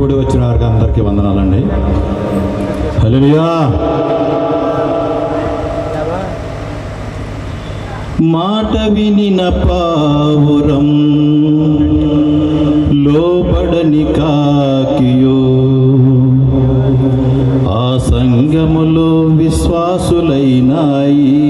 కూడి వచ్చిన వారికి అందరికీ వందనాలండి. హలోయా మాట వినిన పావురం లోబడని కాకియో. ఆ సంగములో విశ్వాసులైనాయి.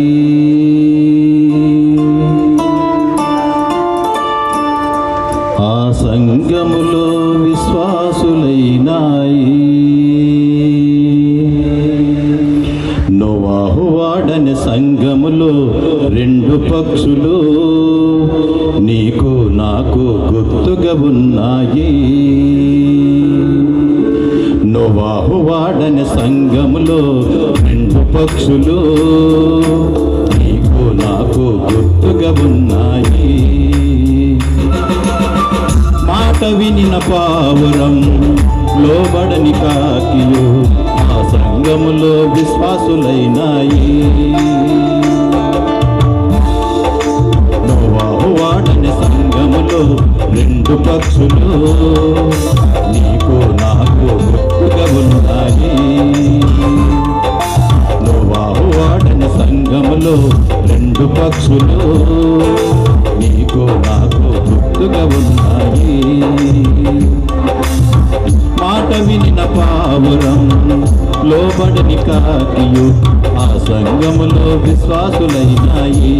నోవాహు వాడని రెండు పక్షులు నీకు నాకు గుర్తుగా ఉన్నాయి. నోవాహు వాడని సంఘములో రెండు పక్షులు నీకు నాకు గుర్తుగా ఉన్నాయి. మాట వినిన పావురం లోబడని కాకియు ఆ విశ్వాసులైనాయి. నోవాహు వాడని సంగములో రెండు పక్షులు. నీకు నాకు గుర్తుగా ఉన్నాయి. నోవాహు వాడని సంగములో రెండు పక్షులు. నీకు నాకు గుర్తుగా ఉన్నాయి. మాట వినిన పావురం లోబడని కాకియు ఆ సంగములో విశ్వాసులైనాయి.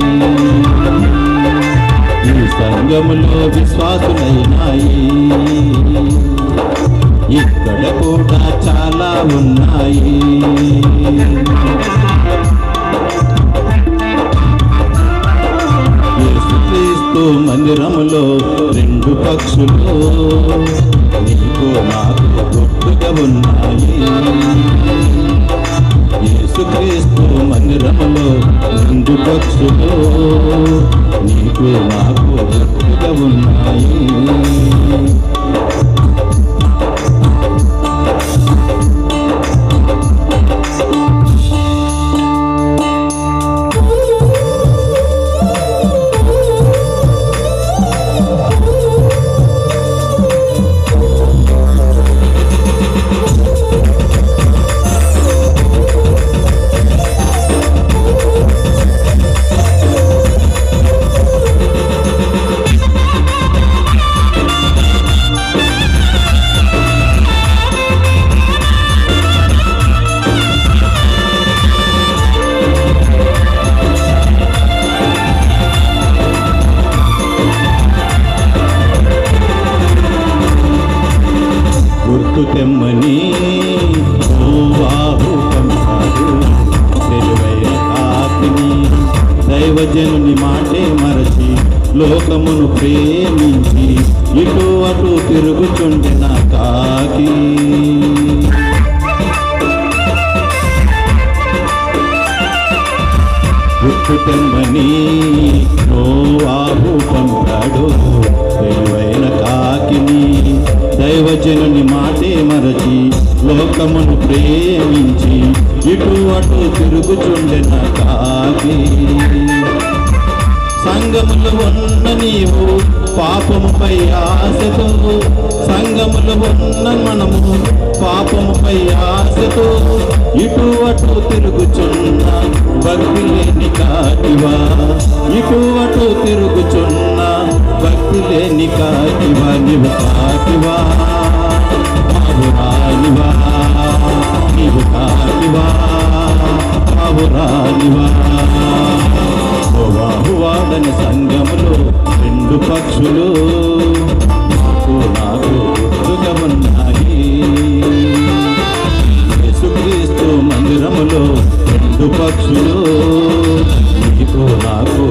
ఈ సంగములో విశ్వాసులైనాయి. ఇక్కడ కూడా చాలా ఉన్నాయి. మందిరములో రెండు పక్షులు నీకు నాకు గుర్తుగా ఉన్నాయి యేసుక్రీస్తు మందిరములో రెండు పక్షులు నీకు నాకు గుర్తుగా ఉన్నాయి గుర్తు దైవజనుని మాటే మరచి లోకమును ప్రేమించి ఇటు అటు తిరుగుచుండిన కాకి. గుర్తు తెమ్మని నోవాహు పంపాడు తెలివైన కాకిని దైవజనుని మాటే మరచి లోకమును ప్రేమించి ఇటు అటు తిరుగుచుండిన కాకి. సంగములు ఉన్న నీవు పాపముపై ఆశతో సంగములు ఉన్న మనము పాపముపై ఆశతో ఇటు అటు తిరుగుచున్న భక్తి లేని కాటివా. ఇటు అటు తిరుగుచున్న భక్తి లేని కాటివా. నీవు కాటివా బాబురానివా నీవు కాటివా బాబురానివా వాడని సంఘములో రెండు పక్షులు. నాకు నాకు గుర్తుగా యేసుక్రీస్తు మందిరములో రెండు పక్షులు. నీకు నాకు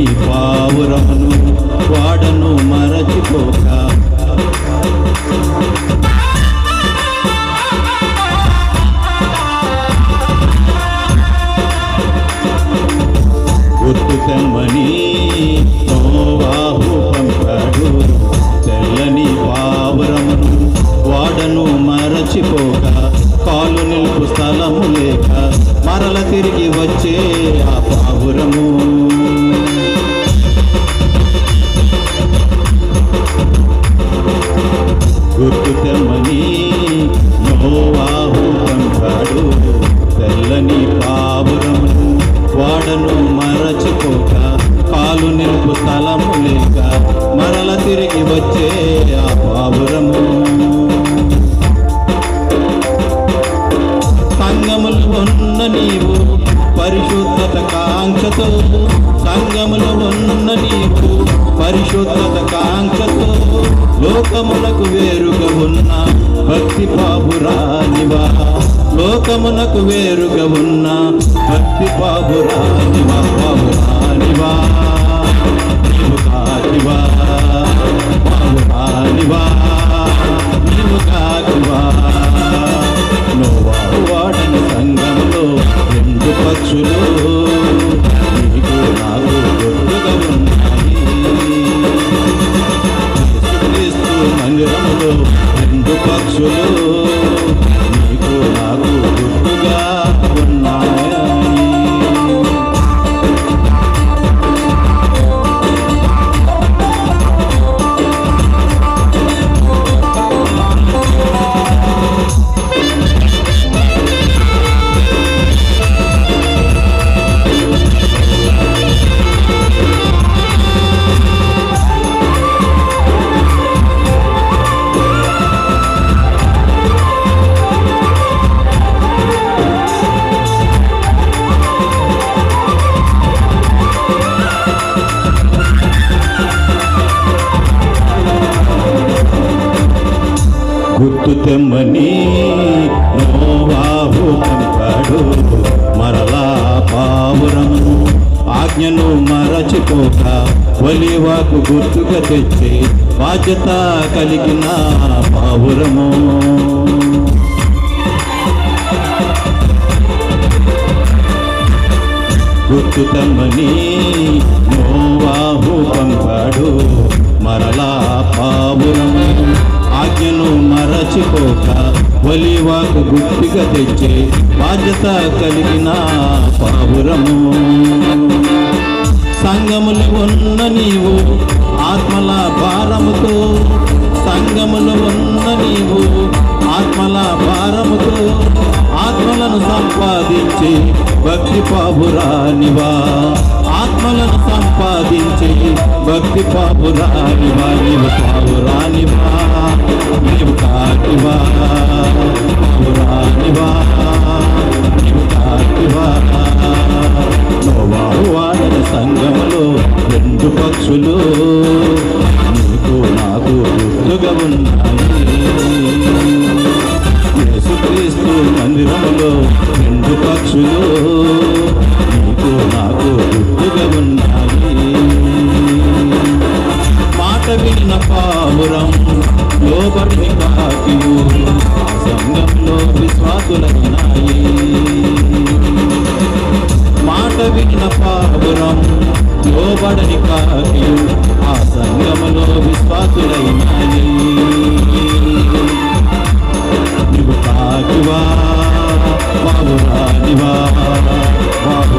నీ పావురమును వాడను మరచిపోక. గుర్తుకమ్మని నోవాహు పంపాడు. తెల్లని పావురమును వాడను మరచిపోక. కాలు నిలుపు స్థలము లేక మరల తిరిగి వచ్చే ఆ పావురము. గుర్తు తెమ్మని నోవాహూతంటాడు తెల్లని పావురమును వాడను మరచుకోక కాలు నిలుపు స్థలము లేక మరల తిరిగి వచ్చే ఆ పావురము. సంగములు ఉన్న నీవు పరిశుద్ధత కాంక్షతో సంగములు ఉన్న నీవు పరిశుద్ధత కాంక్షతో లోకమునకు వేరుగా ఉన్న భక్తి పాపురానివా లోకమునకు వేరుగా ఉన్న భక్తి పాపురానివా పాపురానివా నీవు కాకివా పాపురానివా నీవు కాకివా నోవాహు వాడని సంఘములో రెండు పక్షులు గుర్తు తెమ్మని నోవాహు మరలా పావురము ఆజ్ఞను మరచిపోక వలివాకు గుర్తుగా తెచ్చి బాధ్యత కలిగిన పావురము. గుర్తు మరచిపోక వలివాకు గుర్తిగా తెచ్చే బాధ్యత కలిగిన పావురము. సంగములు ఉన్న నీవు ఆత్మల భారముతో సంగములు ఉన్న నీవు ఆత్మల భారముతో ఆత్మలను సంపాదించి భక్తి పావురానివా. ఆత్మలను సంపాదించే భక్తి పాపురానివా నీవు పావురానివా నీవు కాకివా పావురానివా నీవు కాటివా నోవాహు వాడని సంఘములో రెండు పక్షులు నీకు నాకు గుర్తుగా ఉన్నాయి యేసుక్రీస్తు మందిరంలో రెండు పక్షులు. నీకు నాకు గుర్తుగా ఉన్నాయి మాట విన్న పావురం లోబడిన కాకియు సంఘంలో విశ్వాసులైనాయి మాట విన్న పావురం లోబడని కాకియు ఆ సంగములో విశ్వాసులైనాయి నువ్వు కాకివా బాబు రానివా బాబు